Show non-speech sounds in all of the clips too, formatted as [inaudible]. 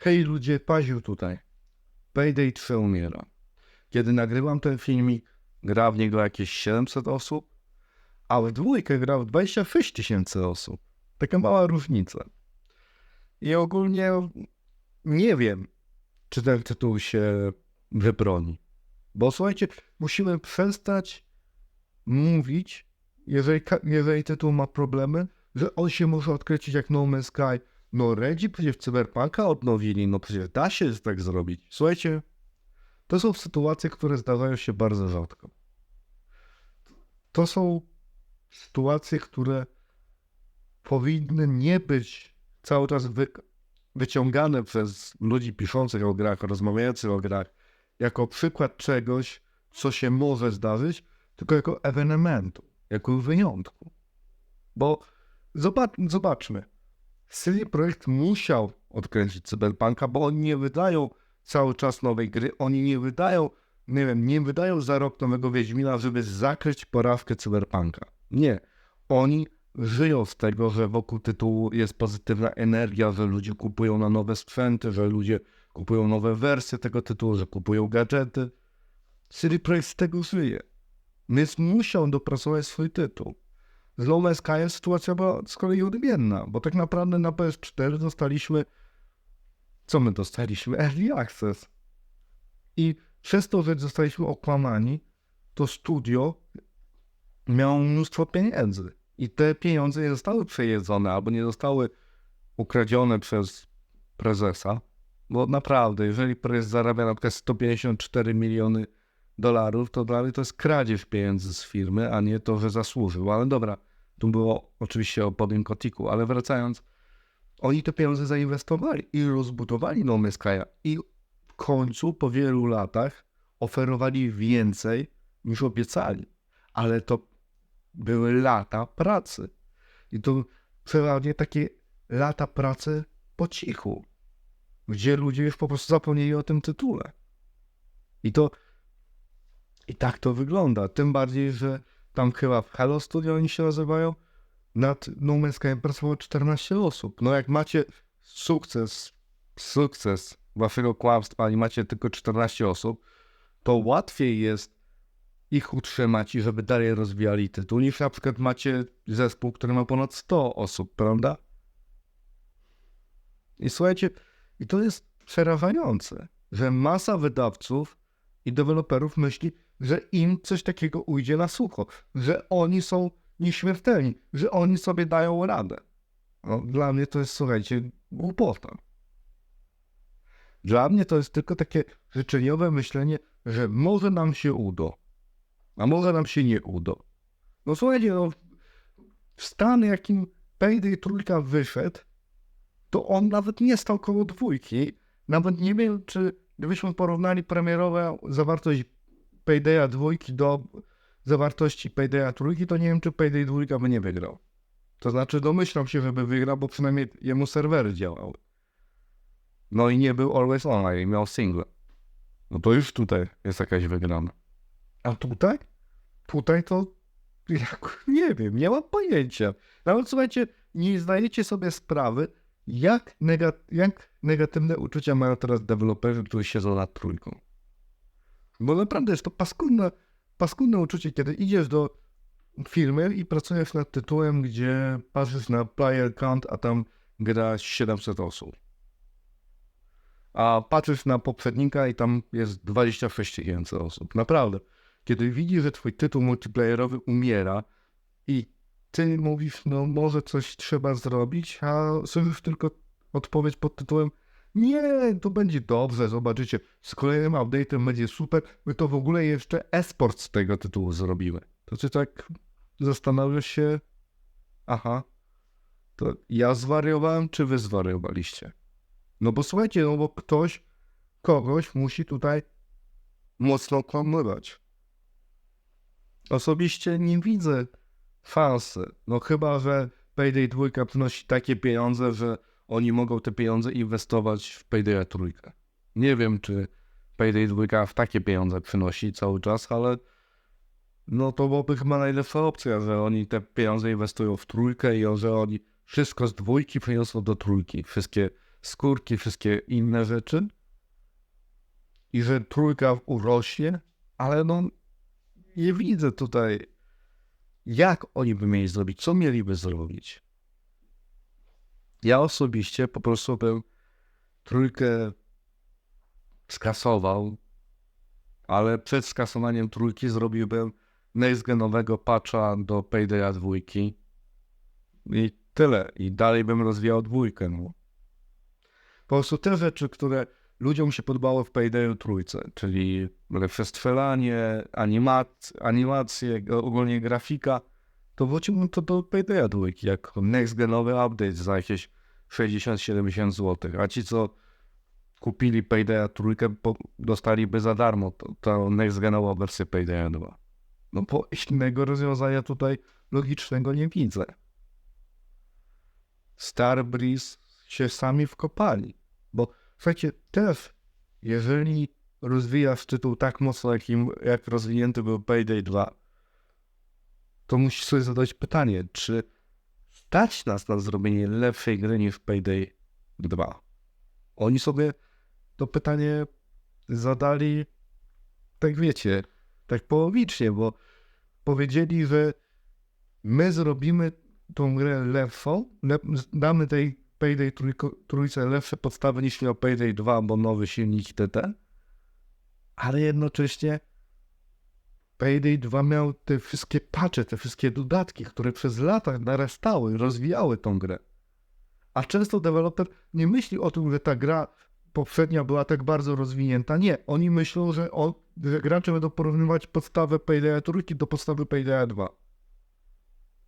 Hej ludzie, Paziu tutaj. Payday 3 umiera. Kiedy nagrywam ten filmik, gra w niego jakieś 700 osób, a w dwójkę gra w 26 tysięcy osób. Taka mała różnica. I ogólnie nie wiem, czy ten tytuł się wybroni. Bo słuchajcie, musimy przestać mówić, jeżeli, jeżeli tytuł ma problemy, że on się może odkręcić jak No Man's Sky. No Redzi przecież Cyberpunka odnowili, no przecież da się tak zrobić. Słuchajcie, to są sytuacje, które zdarzają się bardzo rzadko. To są sytuacje, które powinny nie być cały czas wy, wyciągane przez ludzi piszących o grach, rozmawiających o grach, jako przykład czegoś, co się może zdarzyć, tylko jako ewenementu, jako wyjątku. Bo zobacz, zobaczmy, CD Projekt musiał odkręcić Cyberpunka, bo oni nie wydają cały czas nowej gry, oni nie wydają, nie wiem, nie wydają za rok nowego Wiedźmina, żeby zakryć porawkę Cyberpunka. Nie. Oni żyją z tego, że wokół tytułu jest pozytywna energia, że ludzie kupują na nowe sprzęty, że ludzie kupują nowe wersje tego tytułu, że kupują gadżety. CD Projekt z tego żyje. Więc musiał dopracować swój tytuł. Z Man's Sky sytuacja była z kolei odmienna, bo tak naprawdę na PS4 dostaliśmy. Co my dostaliśmy? Early Access. I przez to, że zostaliśmy okłamani, to studio miało mnóstwo pieniędzy. I te pieniądze nie zostały przejedzone albo nie zostały ukradzione przez prezesa. Bo naprawdę, jeżeli prezes zarabia na przykład 154 miliony dolarów, to dla mnie to jest kradzież pieniędzy z firmy, a nie to, że zasłużył. Ale dobra, tu było oczywiście o powiem kotiku, ale wracając, oni te pieniądze zainwestowali i rozbudowali No Man's Sky'a i w końcu po wielu latach oferowali więcej niż obiecali. Ale to były lata pracy. I to przeważnie takie lata pracy po cichu, gdzie ludzie już po prostu zapomnieli o tym tytule. I to i tak to wygląda. Tym bardziej, że tam chyba w Hello Studio oni się nazywają. Nad No Man's Sky pracowało 14 osób. No jak macie sukces, sukces waszego kłamstwa i macie tylko 14 osób, to łatwiej jest ich utrzymać i żeby dalej rozwijali tytuł, niż na przykład macie zespół, który ma ponad 100 osób, prawda? I słuchajcie, i to jest przerażające, że masa wydawców i deweloperów myśli, że im coś takiego ujdzie na sucho, że oni są nieśmiertelni, że oni sobie dają radę. No, dla mnie to jest, słuchajcie, głupota. Dla mnie to jest tylko takie życzeniowe myślenie, że może nam się uda, a może nam się nie uda. No słuchajcie, no, w stan jakim Payday trójka wyszedł, to on nawet nie stał koło dwójki. Nawet nie wiem, czy gdybyśmy porównali premierową zawartość Paydaya dwójki do zawartości Paydaya trójki, to nie wiem, czy Payday dwójka by nie wygrał. To znaczy domyślam się, żeby wygrał, bo przynajmniej jemu serwery działały. No i nie był always online, miał single. No to już tutaj jest jakaś wygrana. A tutaj? Tutaj to [laughs] jak, nie wiem, nie mam pojęcia. Nawet słuchajcie, nie zdajecie sobie sprawy, jak, nega, jak negatywne uczucia mają teraz deweloperzy, którzy siedzą nad trójką. Bo naprawdę jest to paskudne, paskudne uczucie, kiedy idziesz do firmy i pracujesz nad tytułem, gdzie patrzysz na player count, a tam gra 700 osób. A patrzysz na poprzednika i tam jest 26 tysięcy osób. Naprawdę. Kiedy widzisz, że twój tytuł multiplayerowy umiera i ty mówisz, no może coś trzeba zrobić, a słyszysz tylko odpowiedź pod tytułem nie, to będzie dobrze, zobaczycie, z kolejnym update'em będzie super, my to w ogóle jeszcze esport z tego tytułu zrobimy. To ty tak zastanawiasz się, aha, to ja zwariowałem, czy wy zwariowaliście? No bo słuchajcie, no bo ktoś, kogoś musi tutaj mocno kłamywać. Osobiście nie widzę szansy. No chyba, że Payday 2 przynosi takie pieniądze, że oni mogą te pieniądze inwestować w Payday 3. Nie wiem, czy Payday 2 w takie pieniądze przynosi cały czas, ale no to byłoby chyba najlepsza opcja, że oni te pieniądze inwestują w trójkę i że oni wszystko z dwójki przeniosą do trójki. Wszystkie skórki, wszystkie inne rzeczy i że trójka urośnie, ale no nie widzę tutaj, jak oni by mieli zrobić, co mieliby zrobić. Ja osobiście po prostu bym trójkę skasował, ale przed skasowaniem trójki zrobiłbym next-genowego patcha do Paydaya dwójki i tyle. I dalej bym rozwijał dwójkę. No. Po prostu te rzeczy, które ludziom się podobało w Paydayu trójce, czyli lepsze strzelanie, animac animacje, ogólnie grafika, to wróciłbym to do Paydaya dwójki, jako next-genowy update za jakieś 60-70 zł. A ci, co kupili Paydaya trójkę, dostaliby za darmo to, to next-genową wersję Paydaya 2. No bo innego rozwiązania tutaj logicznego nie widzę. Starbreeze się sami wkopali. Bo słuchajcie, też jeżeli rozwijasz tytuł tak mocno, jak rozwinięty był Payday 2, to musisz sobie zadać pytanie, czy stać nas na zrobienie lepszej gry niż Payday 2? Oni sobie to pytanie zadali, tak wiecie, tak połowicznie, bo powiedzieli, że my zrobimy tą grę lepszą, lep, damy tej Payday trójko, trójce lepsze podstawy niż miał Payday 2, bo nowy silnik TT, ale jednocześnie Payday 2 miał te wszystkie patche, te wszystkie dodatki, które przez lata narastały, rozwijały tą grę. A często deweloper nie myśli o tym, że ta gra poprzednia była tak bardzo rozwinięta. Nie, oni myślą, że, on, że gracze będą porównywać podstawę Paydaya trójki do podstawy Paydaya 2.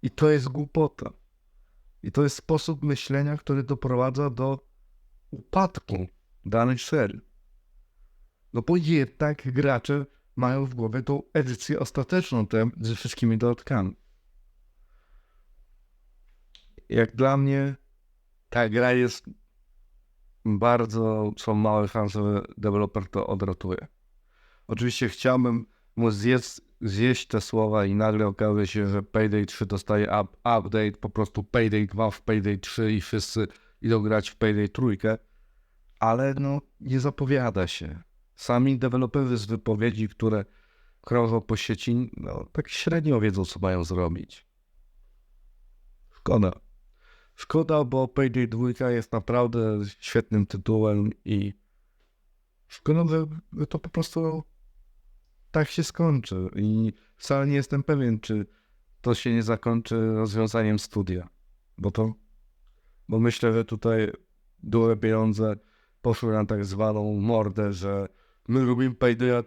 I to jest głupota. I to jest sposób myślenia, który doprowadza do upadku danej serii. No bo jednak gracze mają w głowie tą edycję ostateczną tę ze wszystkimi dodatkami. Jak dla mnie ta gra jest bardzo, są małe szanse, deweloper to odratuje. Oczywiście chciałbym mu zjeść, zjeść te słowa i nagle okaże się, że Payday 3 dostaje up, update, po prostu Payday 2 w Payday 3 i wszyscy idą grać w Payday 3, ale no nie zapowiada się. Sami deweloperzy z wypowiedzi, które krążą po sieci, no tak średnio wiedzą, co mają zrobić. Szkoda. Szkoda, bo Payday 2 jest naprawdę świetnym tytułem i szkoda, że to po prostu tak się skończy. I wcale nie jestem pewien, czy to się nie zakończy rozwiązaniem studia. Bo to, bo myślę, że tutaj duże pieniądze poszły na tak zwaną mordę, że my robimy Paydaya,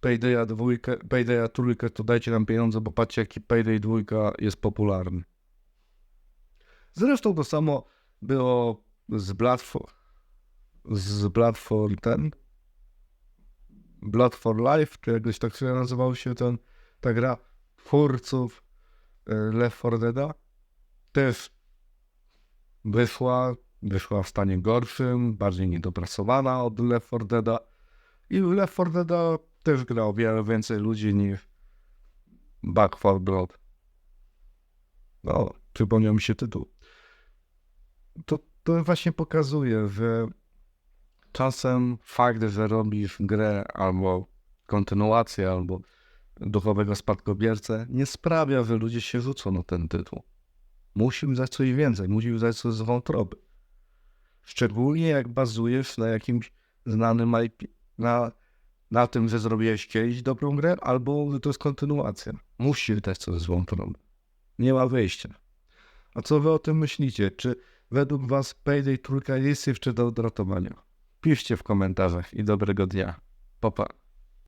Paydaya dwójkę, Paydaya trójkę, to dajcie nam pieniądze, bo patrzcie, jaki Payday dwójka jest popularny. Zresztą to samo było z Blood for, z Blood for ten Blood for Life, czy jakoś tak się nazywał się ten, ta gra twórców e, Left 4 Deada. Też wyszła, wyszła w stanie gorszym, bardziej niedopracowana od Left 4 Deada. I Left 4 Deada też gra o wiele więcej ludzi niż Back 4 Blood. No, przypomniał mi się tytuł. To, to właśnie pokazuje, że czasem fakt, że robisz grę albo kontynuację, albo duchowego spadkobiercę, nie sprawia, że ludzie się rzucą na ten tytuł. Musi dać coś więcej, musi dać coś z wątroby. Szczególnie jak bazujesz na jakimś znanym IP, na, na tym, że zrobiłeś kiedyś dobrą grę, albo że to jest kontynuacja. Musisz dać coś z wątroby. Nie ma wyjścia. A co wy o tym myślicie? Czy według was Payday trójka jest jeszcze do odratowania? Piszcie w komentarzach i dobrego dnia. Popa.